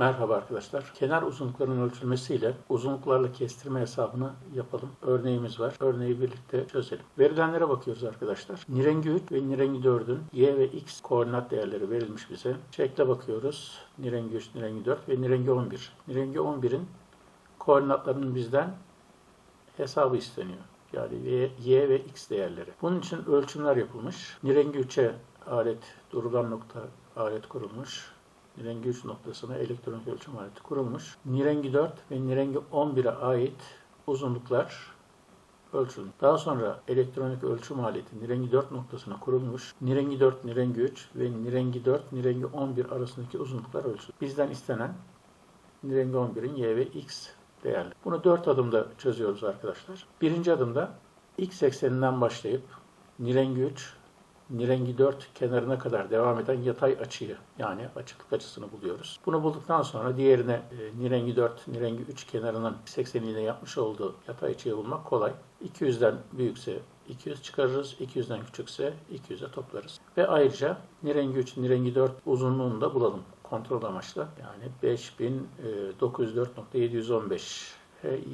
Merhaba arkadaşlar. Kenar uzunluklarının ölçülmesiyle uzunluklarla kestirme hesabını yapalım. Örneğimiz var. Örneği birlikte çözelim. Verilenlere bakıyoruz arkadaşlar. Nirengi 3 ve nirengi 4'ün y ve x koordinat değerleri verilmiş bize. Şekle bakıyoruz. Nirengi 3, nirengi 4 ve nirengi 11. Nirengi 11'in koordinatlarının bizden hesabı isteniyor. Yani y, ve x değerleri. Bunun için ölçümler yapılmış. Nirengi 3'e alet, durulan nokta alet kurulmuş. Nirengi 3 noktasına elektronik ölçüm aleti kurulmuş. Nirengi 4 ve Nirengi 11'e ait uzunluklar ölçülmüş. Daha sonra elektronik ölçüm aleti Nirengi 4 noktasına kurulmuş. Nirengi 4, Nirengi 3 ve Nirengi 4, Nirengi 11 arasındaki uzunluklar ölçülmüş. Bizden istenen Nirengi 11'in y ve x değerli. Bunu 4 adımda çözüyoruz arkadaşlar. Birinci adımda x ekseninden başlayıp Nirengi 3, Nirengi 4 kenarına kadar devam eden yatay açıyı yani açıklık açısını buluyoruz. Bunu bulduktan sonra diğerine e, Nirengi 4, Nirengi 3 kenarının 80 ile yapmış olduğu yatay açıyı bulmak kolay. 200'den büyükse 200 çıkarırız, 200'den küçükse 200'e toplarız. Ve ayrıca Nirengi 3, Nirengi 4 uzunluğunu da bulalım kontrol amaçlı. Yani 5904.715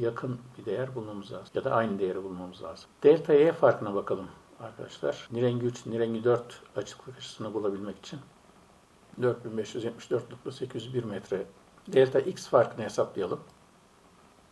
yakın bir değer bulmamız lazım. Ya da aynı değeri bulmamız lazım. Delta Y farkına bakalım arkadaşlar. Nirengi 3, Nirengi 4 açıklık açısını bulabilmek için 4574.801 metre delta X farkını hesaplayalım.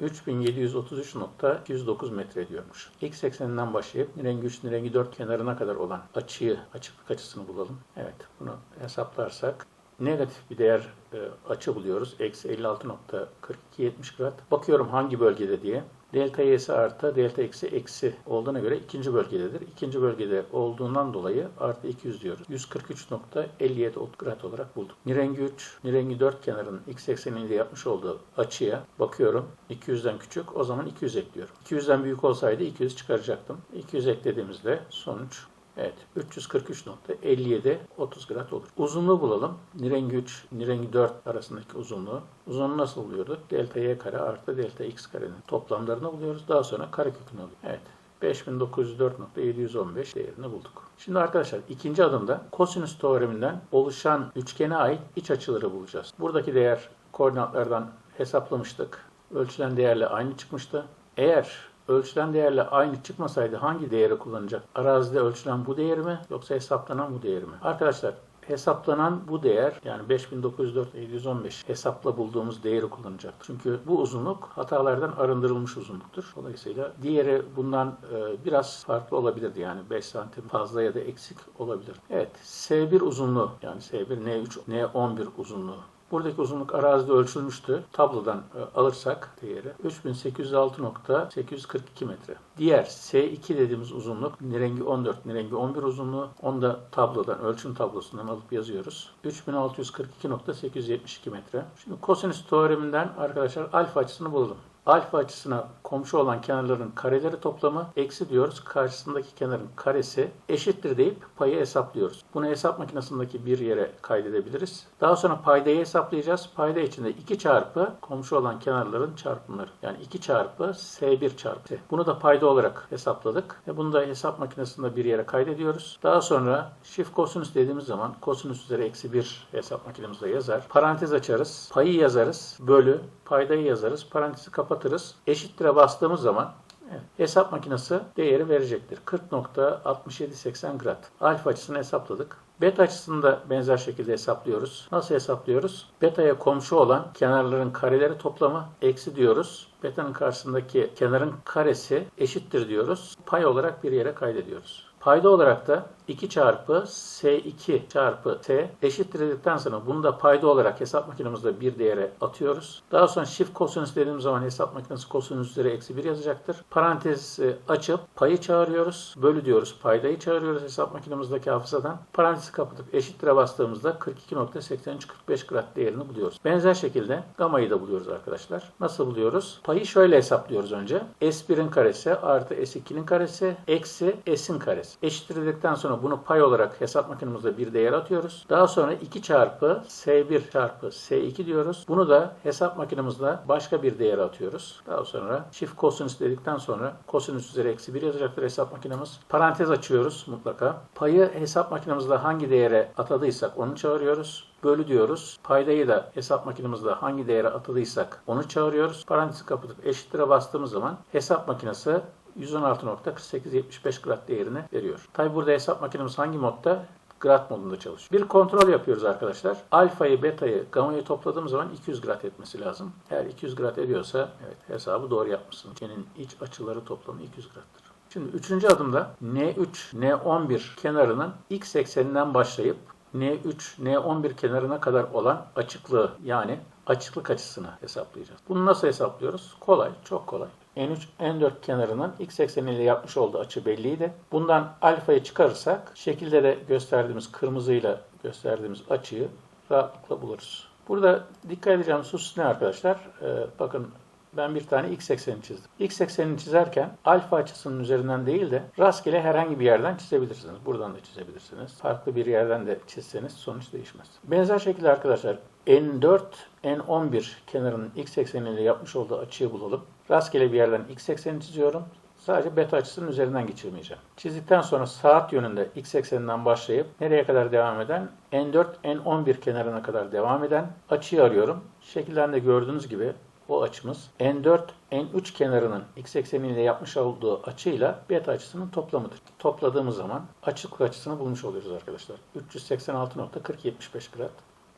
3733.209 metre diyormuş. X ekseninden başlayıp Nirengi 3, Nirengi 4 kenarına kadar olan açıyı, açıklık açısını bulalım. Evet, bunu hesaplarsak negatif bir değer e, açı buluyoruz. Eksi 56.4270 grad. Bakıyorum hangi bölgede diye. Delta y'si artı, delta eksi eksi olduğuna göre ikinci bölgededir. İkinci bölgede olduğundan dolayı artı 200 diyoruz. 143.57 grad olarak bulduk. Nirengi 3, nirengi 4 kenarının x ekseninde yapmış olduğu açıya bakıyorum. 200'den küçük, o zaman 200 ekliyorum. 200'den büyük olsaydı 200 çıkaracaktım. 200 eklediğimizde sonuç Evet, 343.57 30 grad olur. Uzunluğu bulalım. Nirengi 3, nirengi 4 arasındaki uzunluğu. Uzunluğu nasıl buluyorduk? Delta y kare artı delta x karenin toplamlarını buluyoruz. Daha sonra karekökünü alıyoruz. Evet. 5904.715 değerini bulduk. Şimdi arkadaşlar ikinci adımda kosinüs teoreminden oluşan üçgene ait iç açıları bulacağız. Buradaki değer koordinatlardan hesaplamıştık. Ölçülen değerle aynı çıkmıştı. Eğer ölçülen değerle aynı çıkmasaydı hangi değeri kullanacak? Arazide ölçülen bu değer mi yoksa hesaplanan bu değer mi? Arkadaşlar hesaplanan bu değer yani 5904.715 hesapla bulduğumuz değeri kullanacak. Çünkü bu uzunluk hatalardan arındırılmış uzunluktur. Dolayısıyla diğeri bundan e, biraz farklı olabilirdi. Yani 5 santim fazla ya da eksik olabilir. Evet S1 uzunluğu yani S1 N3 N11 uzunluğu Buradaki uzunluk arazide ölçülmüştü. Tablodan e, alırsak değeri 3806.842 metre. Diğer S2 dediğimiz uzunluk nirengi 14, nirengi 11 uzunluğu. Onu da tablodan, ölçüm tablosundan alıp yazıyoruz. 3642.872 metre. Şimdi kosinüs teoreminden arkadaşlar alfa açısını bulalım alfa açısına komşu olan kenarların kareleri toplamı eksi diyoruz. Karşısındaki kenarın karesi eşittir deyip payı hesaplıyoruz. Bunu hesap makinesindeki bir yere kaydedebiliriz. Daha sonra paydayı hesaplayacağız. Payda içinde 2 çarpı komşu olan kenarların çarpımları. Yani 2 çarpı S1 çarpı. Bunu da payda olarak hesapladık. Ve bunu da hesap makinesinde bir yere kaydediyoruz. Daha sonra shift kosinüs dediğimiz zaman kosinüs üzeri eksi 1 hesap makinemizde yazar. Parantez açarız. Payı yazarız. Bölü. Paydayı yazarız. Parantezi kapatırız. Eşittir'e bastığımız zaman Evet. Hesap makinesi değeri verecektir. 40.6780 grad. Alfa açısını hesapladık. Beta açısını da benzer şekilde hesaplıyoruz. Nasıl hesaplıyoruz? Beta'ya komşu olan kenarların kareleri toplamı eksi diyoruz. Beta'nın karşısındaki kenarın karesi eşittir diyoruz. Pay olarak bir yere kaydediyoruz. Payda olarak da 2 çarpı S2 çarpı T eşittir dedikten sonra bunu da payda olarak hesap makinemizde bir değere atıyoruz. Daha sonra shift kosinüs dediğimiz zaman hesap makinesi kosinüs üzeri eksi 1 yazacaktır. Parantez açıp payı çağırıyoruz. Bölü diyoruz. Paydayı çağırıyoruz hesap makinemizdeki hafızadan. Parantezi kapatıp eşittir'e bastığımızda 42.8345 grad değerini buluyoruz. Benzer şekilde gamayı da buluyoruz arkadaşlar. Nasıl buluyoruz? Payı şöyle hesaplıyoruz önce. S1'in karesi artı S2'nin karesi eksi S'in karesi. Eşittir dedikten sonra sonra bunu pay olarak hesap makinemizde bir değer atıyoruz. Daha sonra 2 çarpı S1 çarpı S2 diyoruz. Bunu da hesap makinemizde başka bir değer atıyoruz. Daha sonra çift kosinüs dedikten sonra kosinüs üzeri eksi 1 yazacaktır hesap makinemiz. Parantez açıyoruz mutlaka. Payı hesap makinemizde hangi değere atadıysak onu çağırıyoruz. Bölü diyoruz. Paydayı da hesap makinemizde hangi değere atadıysak onu çağırıyoruz. Parantezi kapatıp eşittire bastığımız zaman hesap makinesi 116.4875 grad değerini veriyor. Tabi burada hesap makinemiz hangi modda? grad modunda çalışıyor. Bir kontrol yapıyoruz arkadaşlar. Alfayı, betayı, gamayı topladığım zaman 200 grad etmesi lazım. Eğer 200 grad ediyorsa evet hesabı doğru yapmışsınız. Senin iç açıları toplamı 200 graddır. Şimdi üçüncü adımda N3, N11 kenarının x ekseninden başlayıp N3, N11 kenarına kadar olan açıklığı yani açıklık açısını hesaplayacağız. Bunu nasıl hesaplıyoruz? Kolay, çok kolay. N3, N4 kenarının x ekseniyle yapmış olduğu açı belliydi. Bundan alfayı çıkarırsak şekilde de gösterdiğimiz kırmızıyla gösterdiğimiz açıyı rahatlıkla buluruz. Burada dikkat edeceğimiz husus ne arkadaşlar? Ee, bakın ben bir tane x ekseni çizdim. X eksenini çizerken alfa açısının üzerinden değil de rastgele herhangi bir yerden çizebilirsiniz. Buradan da çizebilirsiniz. Farklı bir yerden de çizseniz sonuç değişmez. Benzer şekilde arkadaşlar N4, N11 kenarının x ekseniyle yapmış olduğu açıyı bulalım. Rastgele bir yerden x ekseni çiziyorum. Sadece beta açısının üzerinden geçirmeyeceğim. Çizdikten sonra saat yönünde x ekseninden başlayıp nereye kadar devam eden? N4, N11 kenarına kadar devam eden açıyı arıyorum. Şekilden de gördüğünüz gibi o açımız N4, N3 kenarının x ekseniyle yapmış olduğu açıyla beta açısının toplamıdır. Topladığımız zaman açıklık açısını bulmuş oluyoruz arkadaşlar. 386.4075 grad.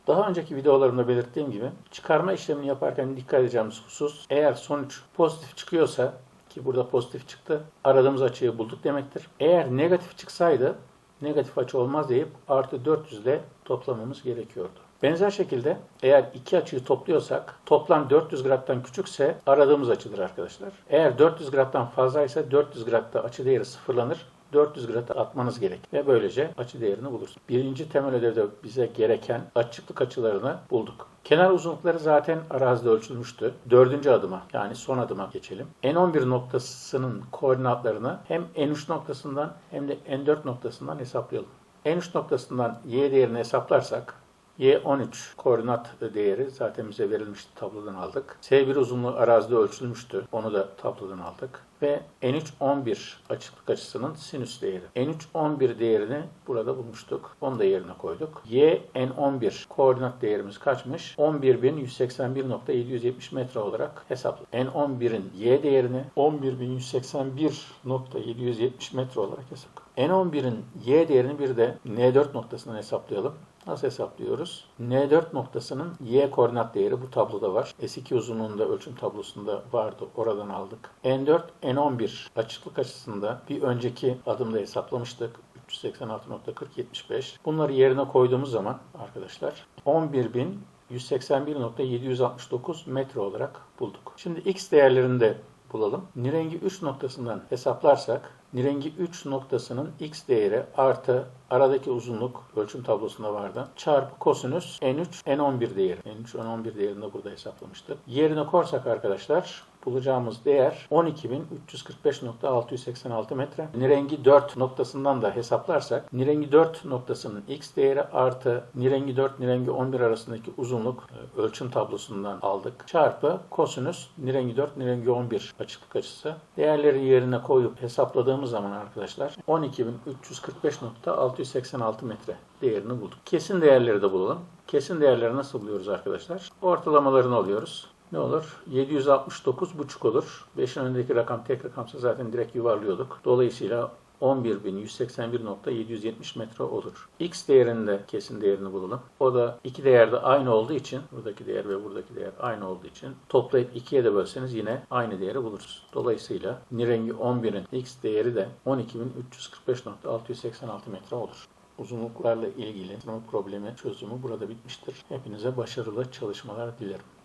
Daha önceki videolarımda belirttiğim gibi çıkarma işlemini yaparken dikkat edeceğimiz husus eğer sonuç pozitif çıkıyorsa ki burada pozitif çıktı aradığımız açıyı bulduk demektir. Eğer negatif çıksaydı negatif açı olmaz deyip artı 400 ile toplamamız gerekiyordu. Benzer şekilde eğer iki açıyı topluyorsak toplam 400 graddan küçükse aradığımız açıdır arkadaşlar. Eğer 400 graddan fazlaysa 400 gradda açı değeri sıfırlanır. 400 grad atmanız gerek ve böylece açı değerini bulursun. Birinci temel ödevde bize gereken açıklık açılarını bulduk. Kenar uzunlukları zaten arazide ölçülmüştü. Dördüncü adıma yani son adıma geçelim. N11 noktasının koordinatlarını hem N3 noktasından hem de N4 noktasından hesaplayalım. N3 noktasından Y değerini hesaplarsak Y13 koordinat değeri zaten bize verilmişti tablodan aldık. S1 uzunluğu arazide ölçülmüştü. Onu da tablodan aldık. Ve N3-11 açıklık açısının sinüs değeri. N3-11 değerini burada bulmuştuk. Onu da yerine koyduk. YN11 koordinat değerimiz kaçmış? 11.181.770 metre olarak hesapladık. N11'in Y değerini 11.181.770 metre olarak hesapladık. N11'in Y değerini bir de N4 noktasından hesaplayalım. Nasıl hesaplıyoruz? N4 noktasının Y koordinat değeri bu tabloda var. S2 uzunluğunda ölçüm tablosunda vardı. Oradan aldık. N4, N11 açıklık açısında bir önceki adımda hesaplamıştık. 386.4075. Bunları yerine koyduğumuz zaman arkadaşlar 11.181.769 metre olarak bulduk. Şimdi x değerlerini de bulalım. Nirengi 3 noktasından hesaplarsak Nirengi 3 noktasının x değeri artı aradaki uzunluk ölçüm tablosunda vardı. Çarpı kosinüs n3 n11 değeri. n3 n11 değerini de burada hesaplamıştık. Yerine korsak arkadaşlar bulacağımız değer 12.345.686 metre. Nirengi 4 noktasından da hesaplarsak Nirengi 4 noktasının x değeri artı Nirengi 4 Nirengi 11 arasındaki uzunluk e, ölçüm tablosundan aldık. Çarpı kosinüs Nirengi 4 Nirengi 11 açıklık açısı. Değerleri yerine koyup hesapladığımız zaman arkadaşlar 12.345.686 metre değerini bulduk. Kesin değerleri de bulalım. Kesin değerleri nasıl buluyoruz arkadaşlar? Ortalamalarını alıyoruz. Ne olur? 769,5 olur. 5'in önündeki rakam tek rakamsa zaten direkt yuvarlıyorduk. Dolayısıyla 11.181.770 metre olur. X değerinde kesin değerini bulalım. O da iki değerde aynı olduğu için, buradaki değer ve buradaki değer aynı olduğu için toplayıp ikiye de bölseniz yine aynı değeri buluruz. Dolayısıyla Nirengi 11'in X değeri de 12.345.686 metre olur uzunluklarla ilgili sınıf problemi çözümü burada bitmiştir. Hepinize başarılı çalışmalar dilerim.